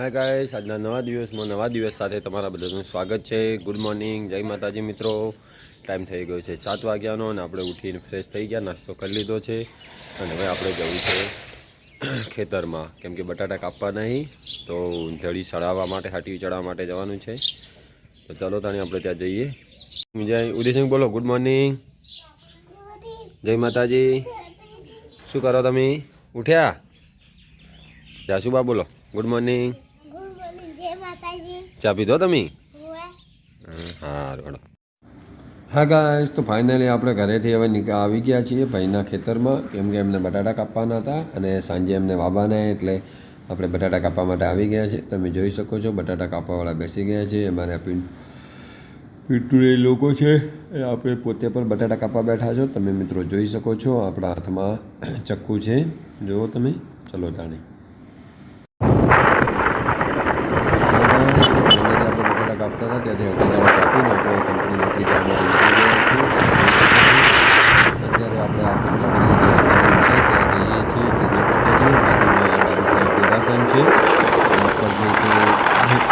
Hi guys આજના નવા દિવસમાં નવા દિવસ સાથે તમારા બધાનું સ્વાગત છે. ગુડ મોર્નિંગ જય માતાજી મિત્રો. ટાઈમ થઈ ગયો છે સાત વાગ્યાનો અને આપણે ઉઠીને ફ્રેશ થઈ ગયા, નાસ્તો કરી લીધો છે. અને હવે આપણે જવું છે ખેતરમાં. કેમ કે બટાટા કાપવા નહીં, તો જડી ચડાવવા માટે, હાટી ચડાવવા માટે જવાનું છે. તો ચાલો તાણી આપણે ત્યાં જઈએ. જય ઉદયસિંહ બોલો ગુડ મોર્નિંગ જય માતાજી. શું કરો તમે? ઉઠ્યા? જાસુબા બોલો ગુડ મોર્નિંગ ચા પીધો તમે? હા રોડો હા ગાઈસ તો ફાઇનલી આપણે ઘરેથી હવે નીકળ આવી ગયા છીએ ભાઈના ખેતરમાં. કેમ કે એમને બટાટા કાપવાના હતા અને સાંજે એમને વાવવાના એટલે આપણે બટાટા કાપવા માટે આવી ગયા છે તમે જોઈ શકો છો બટાટા કાપવાવાળા બેસી ગયા છે. અમારે પીન પીટુરે લોકો છે. એ આપણે પોતે પણ બટાટા કાપવા બેઠા છો. તમે મિત્રો જોઈ શકો છો આપણા હાથમાં ચક્કુ છે. જુઓ તમે ચલો તાણી આપણે કાપતા હતા, ત્યાંથી અડધા કાપીને આપણે કંપની નોકરી કરવા અત્યારે આપણે આ કંપની જઈએ છીએ દેરાસન છે. ઉપર જે છે,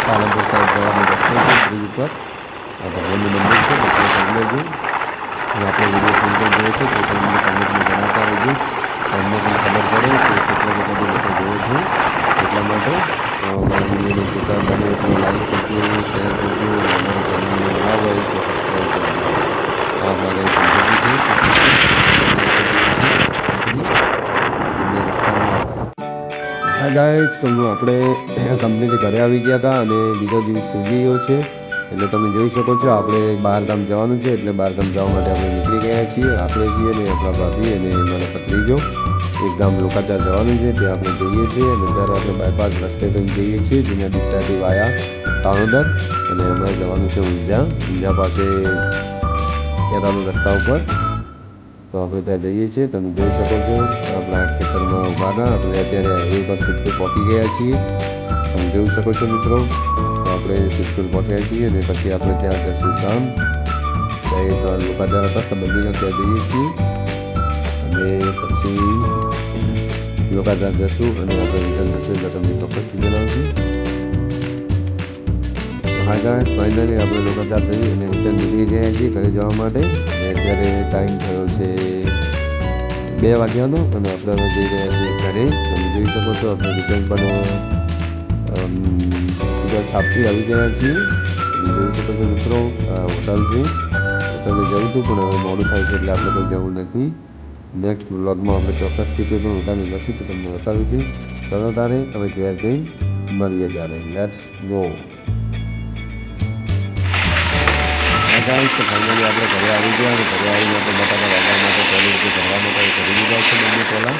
પાલનપુર સાહેબ જવાનો રસ્તો છે, બ્રિજ ઉપર. આ ભગવાનનું મંદિર છે એટલે કરી લેજો. અને આપણે વીડિયો ફિલ્મ જોઈએ છે, તો તમને કમેન્ટમાં જણાવતા રહેજો. તમને પણ ખબર પડે કે કેટલા કેટલા લોકો જોવો છો. એટલા માટે મારા વિડીયોને જોતા બને એટલો લાઈક કરજો શેર કરજો અમારા ચેનલને ના હોય તો સબસ્ક્રાઈબ કરજો આ મારે હા ગાઈસ તો આપણે કંપનીથી ઘરે આવી ગયા હતા અને બીજો દિવસ સૂઈ ગયો છે. એટલે તમે જોઈ શકો છો, આપણે બહાર ગામ જવાનું છે, એટલે બહાર ગામ જવા માટે આપણે નીકળી ગયા છીએ. આપણે છીએ અને આપણા ભાભી અને મારા પત્રીજો એક ગામ લોકાચાર જવાનું છે ત્યાં આપણે જઈએ છીએ અને ત્યારે આપણે બાયપાસ રસ્તે થઈને જઈએ છીએ, જેના દિશાથી વાયા તાણોદર અને હમણાં જવાનું છે ઊંઝા. ઊંઝા પાસે કેરાનું રસ્તા ઉપર. તો આપણે ત્યાં જઈએ છીએ, તમે જોઈ શકો છો, આપણા ખેતરમાં ઊભા ના આપણે અત્યારે એક સિત્તેર પહોંચી ગયા છીએ. તમે જોઈ શકો છો મિત્રો, તો આપણે સિત્તેર પહોંચ્યા છીએ અને પછી આપણે ત્યાં જશું ગામ. ત્યાં એક લોકાચાર હતા સંબંધીને ત્યાં જઈએ છીએ. અને પછી લોકાચાર જશું અને આપણે રિટર્ન થશે એટલે હા ગાઈસ ફાઇનલી આપણે ગયા છીએ ઘરે જવા માટે અને ટાઈમ થયો છે બે વાગ્યાનો અને આપણે હવે જઈ રહ્યા છીએ ઘરે તમે જોઈ શકો છો આપણે રિટર્ન પણ છાપથી આવી ગયા છીએ જોઈ શકો છો મિત્રો હોટલ છે હોટલે જવું હતું પણ હવે મોડું થાય છે એટલે આપણે તો જવું નથી નેક્સ્ટ વ્લોગમાં આપણે ચોક્કસથી કોઈ પણ હોટલને જશું તો તમને બતાવીશું ચલો તારે, હવે ઘેર જઈ મળીએ ત્યારે. લેટ્સ ગો ફાઇનલી આપણે ઘરે આવી ગયા અને ઘરે આવીને આપણે બટાકા વાગવા માટે પહેલી રીતે ભરવા માટે કરી દીધા છે બંને ટોલા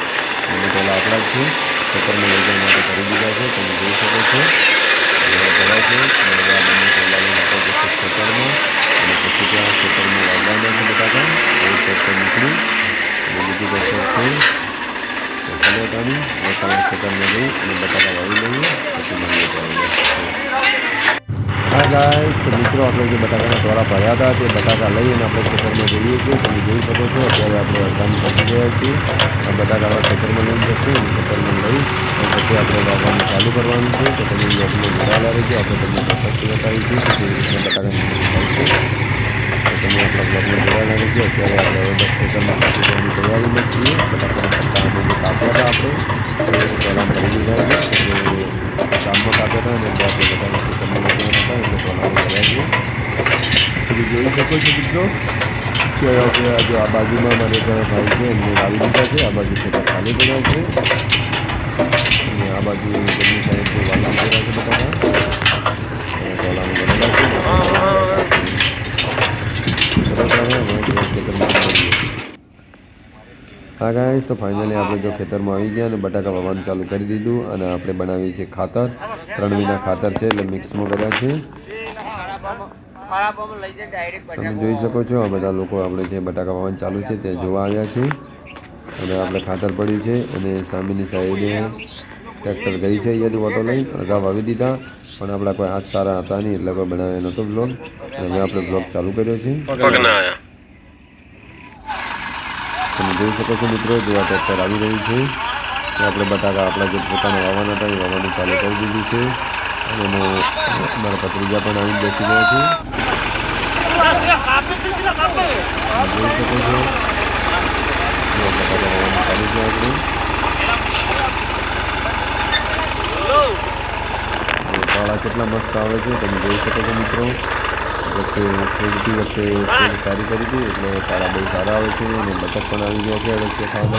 બંને ટોલા આપણા જ છે. ખેતરમાં લઈ જવા માટે કરી દીધા છે. તમે જોઈ શકો છો. એ છે. અને આ બંને ટોલા લઈને આપણે જશે ખેતરમાં. અને પછી ત્યાં ખેતરમાં વાગવાના છે બટાકા. એ ખેતર નીકળી અને બીજું કોઈ છે હવે તમે ખેતરમાં જઈ અને બટાકા વાવી લઈએ પછી મળીએ હા ગાઈસ તો મિત્રો આપણે જે બટાકાના દ્વારા ભર્યા હતા તે બટાકા લઈ અને આપણે ખેતરમાં જઈએ છીએ. તમે જોઈ શકો છો, અત્યારે આપણે અડધામ પહોંચી ગયા છીએ. આ બટાકા ખેતરમાં લઈ જશું અને ખેતરમાં લઈ પછી આપણે વાવવાનું ચાલુ કરવાનું છે. તો તમે લોકોને જોડાયેલા રહેજો. આપણે તમને બતાવીશું કે કેવી રીતના બટાકાની થાય છે. આપણા હવે અમે કાપ્યા હતા આપણે પહેલાં કરી દીધા એટલે ગામમાં કાપ્યા હતા અને ત્યાં હતા કે આ જો આ બાજુમાં મારે ભાઈ છે આ બાજુ ખેતર ખાલી પડ્યા છે અને આ બાજુ સાઈડ જે વાલા કર્યા છે બટાકા અને ટોલાને બનેલા છે બરાબર હવે ખેતરમાં મળીએ હા ગાઈસ તો ફાઇનલી આપણે જો ખેતરમાં આવી ગયા અને બટાકા વાવવાનું ચાલુ કરી દીધું અને આપણે બનાવીએ છીએ ખાતર. ત્રણ મહિના ખાતર છે એટલે મિક્સમાં કર્યા છે. તમે જોઈ શકો છો આ બધા લોકો આપણે જે બટાકા વાવવાનું ચાલુ છે તે જોવા આવ્યા છે. અને આપણે ખાતર પડ્યું છે અને સામેની સાઈડે ટ્રેક્ટર ગઈ છે અહીંયાથી ઓટો લઈને. અડધા વાવી દીધા, પણ આપણા કોઈ હાથ સારા હતા નહીં એટલે કોઈ બનાવ્યો નહોતો બ્લોગ અને આપણે બ્લોગ ચાલુ કર્યો છે. તમે જોઈ શકો છો મિત્રો, જો આ ટ્રેક્ટર આવી રહ્યું છે, તો આપણે બટાકા આપણા જે પોતાના વાવવાના હતા, એ વાવવાનું ચાલુ કરી દીધું છે. અને મારા પત્રીજા પણ આવીને બેસી ગયા છે. જોઈ શકો છો. બટાકા વાવવાનું ચાલુ છે આપણે. કાળા કેટલા મસ્ત આવે છે, તમે જોઈ શકો છો મિત્રો. વચ્ચે ખેડતી વખતે ખેડ સારી કરી હતી એટલે તારા બહુ સારા આવે છે અને બતક પણ આવી ગયા છે વચ્ચે ટાઈમ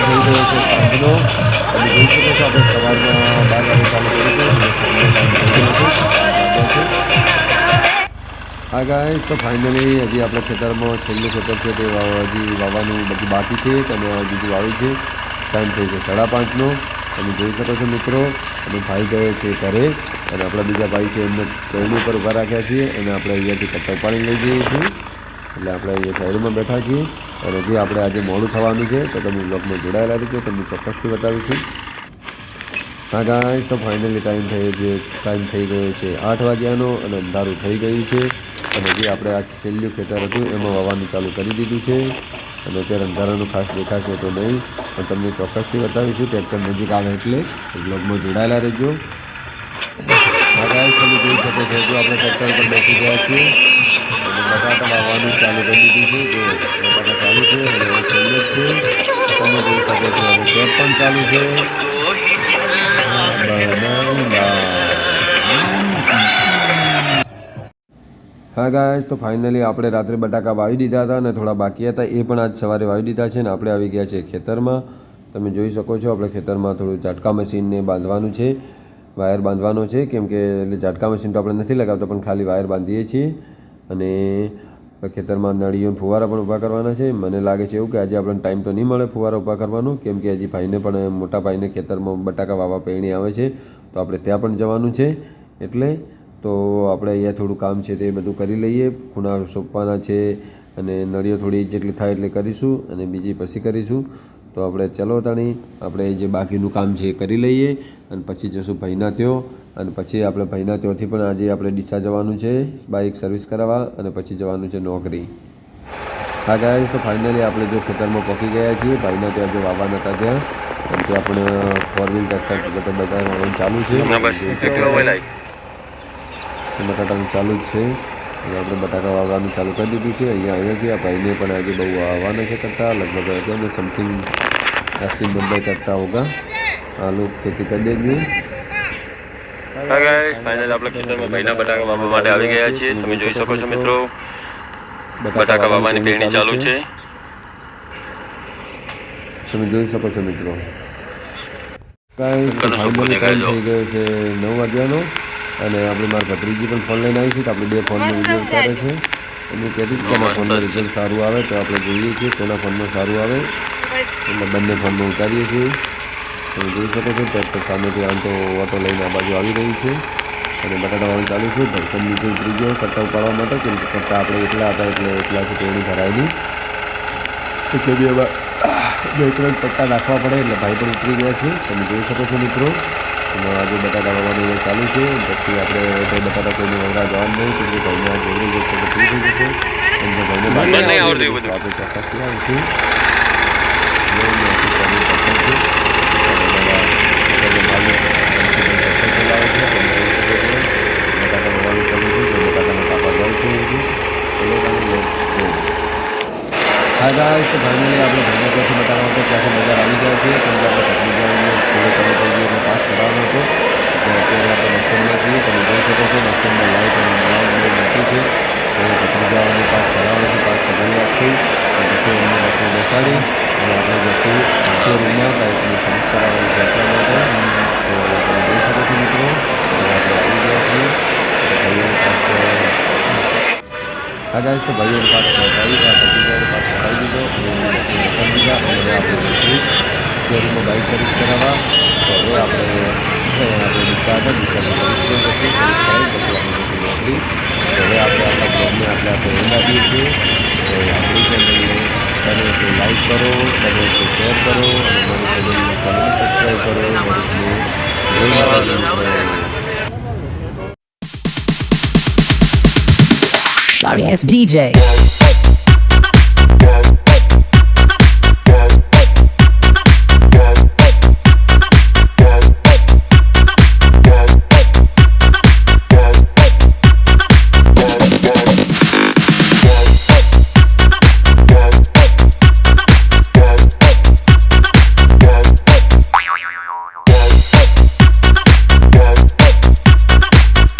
થઈ ગયો છે સાંજનો. તમે સવારમાં બાર વાગે ચાલુ કર્યું હા ગાય તો ફાઇનલી હજી આપણા ખેતરમાં છેલ્લું ખેતર છે તે હજી વાવવાનું બધું બાકી છે. અને બીજું વાવ્યું છે. ટાઈમ થઈ ગયો સાડા પાંચનો. તમે જોઈ શકો છો મિત્રો, અને ભાઈ ગયો છે ઘરે, અને આપણા બીજા ભાઈ છે એમને ટ્રેન ઉપર ઊભા રાખ્યા છીએ, અને આપણે અહીંયાથી કટ્ટા પાણી લઈ જઈએ છીએ. એટલે આપણે અહીંયા શહેરમાં બેઠા છીએ, અને જે આપણે આજે મોડું થવાનું છે, તો તમે બ્લોગમાં જોડાયેલા રહેજો તમને ચોક્કસથી બતાવીશું હા ગાય તો ફાઇનલી ટાઈમ થઈ ગયો ટાઈમ થઈ ગયો છે આઠ વાગ્યાનો, અને અંધારું થઈ ગયું છે. અને જે આપણે આ છેલ્લું ખેતર હતું, એમાં વાવવાનું ચાલુ કરી દીધું છે. અને અત્યારે અંધારાનું ખાસ દેખાશે તો નહીં. પણ તમને ચોક્કસથી બતાવીશું, ટ્રેક્ટર નજીક આવે એટલે બ્લોગમાં જોડાયેલા રહેજો. તમે જોઈ શકો છો, જો આપણે ટ્રેક્ટર પર બેસી ગયા છીએ, અને બટાટા વાવવાનું ચાલુ કરી દીધું છે. જો બટાટા ચાલુ છે અને છેલ્લું છે. તમે જોઈ શકો છો અને કેપ પણ ચાલુ છે. હા ગાઈસ તો ફાઇનલી આપણે રાત્રે બટાકા વાવી દીધા હતા અને થોડા બાકી હતા. એ પણ આજ સવારે વાવી દીધા છે ને આપણે આવી ગયા છે ખેતરમાં. તમે જોઈ શકો છો, આપણે ખેતરમાં થોડું ઝાટકા મશીનને બાંધવાનું છે. વાયર બાંધવાનો છે, કેમ કે એટલે ઝાટકા મશીન તો આપણે નથી લગાવતા, પણ ખાલી વાયર બાંધીએ છીએ. અને ખેતરમાં નળીઓ ફુવારા પણ ઊભા કરવાના છે. મને લાગે છે એવું કે આજે આપણને ટાઈમ તો નહીં મળે ફુવારા ઊભા કરવાનું, કેમ કે હજી ભાઈને પણ, મોટા ભાઈને ખેતરમાં બટાકા વાવા પેણી આવે છે. તો આપણે ત્યાં પણ જવાનું છે. એટલે તો આપણે અહીંયા થોડું કામ છે તે બધું કરી લઈએ. ખૂણા સોંપવાના છે અને નળીઓ થોડી જેટલી થાય એટલી કરીશું અને બીજી પછી કરીશું. તો આપણે ચલો તાણી, આપણે જે બાકીનું કામ છે એ કરી લઈએ. અને પછી જશું ભાઈના ત્યો. અને પછી આપણે ભાઈના ત્યોથી પણ આજે આપણે ડીસા જવાનું છે બાઇક સર્વિસ કરાવવા અને પછી જવાનું છે નોકરી. હા ગાય તો ફાઇનલી આપણે જો ખેતરમાં પહોંચી ગયા છીએ, ભાઈના ત્યાં જો વાવવાના હતા ત્યાં. અને ત્યાં પણ ફોર વ્હીલ ટ્રેક્ટર બધા વાવવાનું ચાલુ છે. બટાટાનું ચાલુ જ છે અને આપણે બટાકા વાવવાનું ચાલુ કરી દીધું છે અહીંયા આવ્યા છીએ આ ભાઈને પણ આજે બહુ આવવાના છે કરતા લગભગ છે ને સમથિંગ अस्सी नब्बे करता होगा आलू खेती कर देंगे હા ગાઈસ ફાઇનલ આપણે ખેતરમાં ભાઈના બટાકા વાવવા માટે આવી ગયા છીએ તમે જોઈ શકો છો મિત્રો બટાકા વાવવાની પેરણી ચાલુ છે તમે જોઈ શકો છો મિત્રો કાંઈ ઘણો સંપર્ક ટાઈમ દેખાય થઈ ગયો છે નવ વાગ્યાનો અને આપણે મારા ભત્રીજી પણ ફોન લઈને આવી છે તો આપણે બે ફોનનો વીડિયો ઉતારે છે. અને કહેતી કોના ફોનમાં રિઝલ્ટ સારું આવે તો આપણે જોઈએ છીએ કોના ફોનમાં સારું આવે. એટલે બંને ફોનમાં ઉતારીએ છીએ. તમે જોઈ શકો છો ટ્રેક્ટર સામેથી આમ તો ઓટો લઈને આ બાજુ આવી રહ્યું છે. અને બટાટાવાળું ચાલુ છે. ધડકન નીચે ઉતરી ગયો. કટ્ટા ઉપાડવા માટે કેમ કે કટ્ટા આપણે એકલા હતા એટલે છે તેની ભરાયેલી નહીં. એટલે બી હવે બે ત્રણ પટ્ટા નાખવા પડે એટલે ભાઈ પણ ઉતરી ગયા છે. તમે જોઈ શકો છો મિત્રો. અને આજે બટાકા વાવવાનું એ ચાલુ છે. પછી આપણે તો બટાટા કોઈને વગડા જવાનું નહીં કે આ જોડી જશે તો થઈ જશે. એમને બધું. આપણે ચોક્કસથી આવીશું બહુ મસ્ત ચાલુ પટ્ટા છે અને મારા ખેતરના માલિક કંપની પટ્ટા ચલાવે છે તમે જોઈ શકો છો બટાકા વાવવાનું ચાલુ છે તો બટાકાના કાપા જાય છે અહીંથી. ચલો તમે let's go. હા ગાઈસ તો ફાઇનલી આપણે ભાઈના ત્યાંથી બતાવવા માટે ત્યાંથી બજાર આવી ગયા છે કેમ કે આપણે ભત્રીજાને સ્કૂલે ચાલુ થઈ ગઈ એટલે પાસ કરાવવાનો હતો એટલે અત્યારે આપણે બસસ્ટેન્ડમાં છીએ તમે જોઈ બસસ્ટેન્ડમાં લાઇટ અને બહુ મોટી છે તો ભત્રીજાઓને પાસ કરાવવાનો છે પાસ કરાવી અને પછી એમને બસમાં બેસાડી અને આપણે જશું શોરૂમમાં બાઇકની સર્વિસ કરાવવાની એટલા માટે તો તમે જોઈ શકો છો મિત્રો આપણે આવી ગયા છીએ ભાઈઓને પાસ હા ગાઈસ તો ભાઈઓને પાસ કરાવી આ ભત્રીજાઓને પાસ કરાવી દીધો અને દીધા અને આપણે જઈશું શોરૂમમાં બાઇક સર્વિસ કરાવવા તો હવે આપણે આપણે રિક્ષા હતા રિક્ષામાં સર્વિસ પણ કરશું સર્વિસ કરાવી પછી આપણે જઈશું નોકરી તો હવે આપણે આપણા બ્લોગને આપણે આપણે એન્ડ આપીએ છીએ તો આપણી ચેનલને તમે તો લાઈક કરો તમે તો શેર કરો અને મારી ચેનલને ચેનલને સબસ્ક્રાઈબ કરો દરેકને જય માતાજી Sorry ass DJ.